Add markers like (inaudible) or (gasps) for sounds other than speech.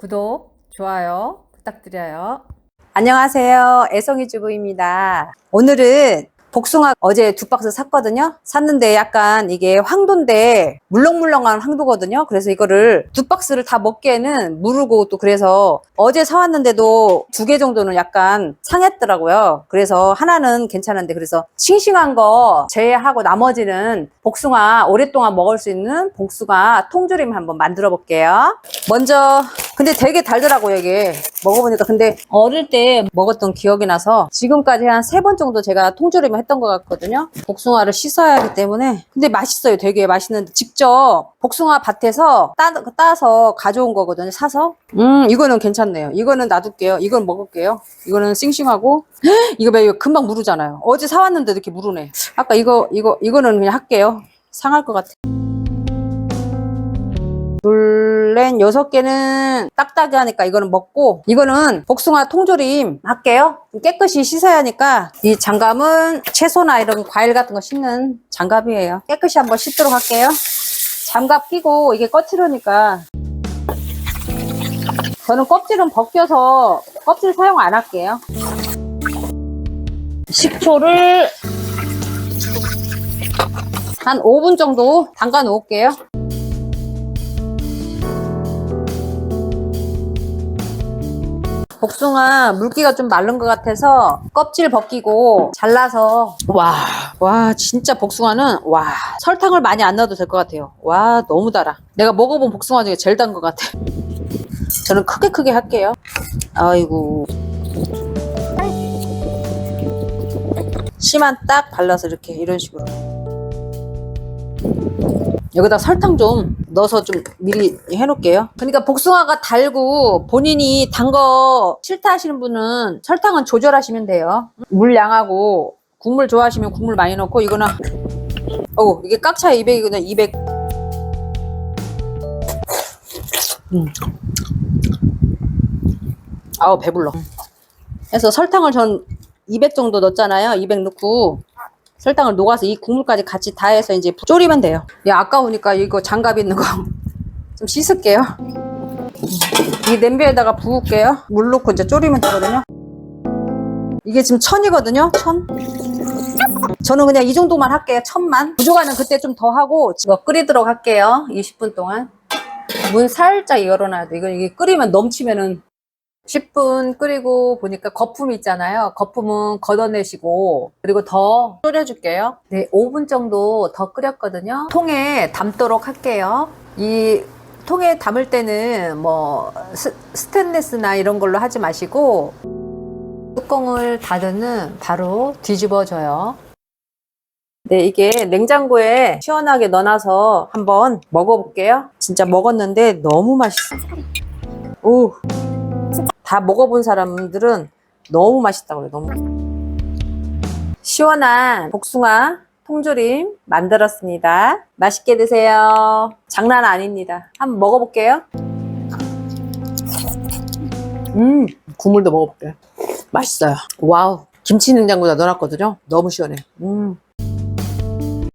구독, 좋아요 부탁드려요. 안녕하세요. 애송이 주부입니다. 오늘은 복숭아 어제 두 박스 샀거든요. 샀는데 약간 이게 황도인데 물렁물렁한 황도거든요. 그래서 이거를 두 박스를 다 먹기에는 무르고 또 그래서 어제 사왔는데도 두 개 정도는 약간 상했더라고요. 그래서 하나는 괜찮은데 그래서 싱싱한 거 제외하고 나머지는 복숭아 오랫동안 먹을 수 있는 복숭아 통조림 한번 만들어 볼게요. 먼저 근데 되게 달더라고요 이게. 먹어보니까. 근데 어릴 때 먹었던 기억이 나서 지금까지 한 세 번 정도 제가 통조림을 했던 것 같거든요. 복숭아를 씻어야 하기 때문에. 근데 맛있어요 되게 맛있는데. 직접 복숭아 밭에서 따, 따서 가져온 거거든요 사서. 음 이거는 괜찮네요. 이거는 놔둘게요. 이건 먹을게요. 이거는 싱싱하고. (gasps) 이거 왜 이거 금방 무르잖아요. 어제 사왔는데 이렇게 무르네. 아까 이거 이거 이거는 그냥 할게요. 상할 것 같아. 둘 넷 여섯 개는 딱딱하니까 이거는 먹고 이거는 복숭아 통조림 할게요. 깨끗이 씻어야 하니까 이 장갑은 채소나 이런 과일 같은 거 씻는 장갑이에요. 깨끗이 한번 씻도록 할게요. 장갑 끼고 이게 껍질이니까. 저는 껍질은 벗겨서 껍질 사용 안 할게요. 식초를 한 5분 정도 담가 놓을게요 복숭아 물기가 좀 마른 것 같아서 껍질 벗기고 잘라서 와, 와 진짜 복숭아는 와 설탕을 많이 안 넣어도 될 것 같아요. 와 너무 달아. 내가 먹어본 복숭아 중에 제일 단 것 같아. 저는 크게 크게 할게요. 아이고 씨만 딱 발라서 이렇게 이런 식으로. 여기다 설탕 좀 넣어서 좀 미리 해놓을게요. 그러니까 복숭아가 달고 본인이 단 거 싫다 하시는 분은 설탕은 조절하시면 돼요. 물 양하고 국물 좋아하시면 국물 많이 넣고 이거는 어 이게 깍차야 200이거든 200. 음. 아우 배불러. 그래서 설탕을 전 200 정도 넣었잖아요. 200 넣고 설탕을 녹아서 이 국물까지 같이 다 해서 이제 졸이면 돼요. 야, 아까우니까 이거 장갑 있는 거 (laughs) 좀 씻을게요. 이 냄비에다가 부을게요. 물 넣고 이제 졸이면 되거든요. 이게 지금 천이거든요. 천. 저는 그냥 이 정도만 할게요. 천만. 부족하면 그때 좀 더 하고 이거 끓이도록 할게요. 20분 동안. 문 살짝 열어놔야 돼. 이거 이게 끓이면 넘치면은 10분 끓이고 보니까 거품 있잖아요. 거품은 걷어내시고 그리고 더 졸여줄게요. 네, 5분 정도 더 끓였거든요. 통에 담도록 할게요. 이 통에 담을 때는 뭐 스, 스테인레스나 이런 걸로 하지 마시고 뚜껑을 닫으면 바로 뒤집어져요. 네, 이게 냉장고에 시원하게 넣어놔서 한번 먹어볼게요. 진짜 먹었는데 너무 맛있어. 오. 다 먹어본 사람들은 너무 맛있다고 그래요. 너무. 시원한 복숭아 통조림 만들었습니다. 맛있게 드세요. 장난 아닙니다. 한번 먹어볼게요. 음, 국물도 먹어볼게요. 맛있어요. 와우. 김치 냉장고에다 넣어놨거든요. 너무 시원해. 음.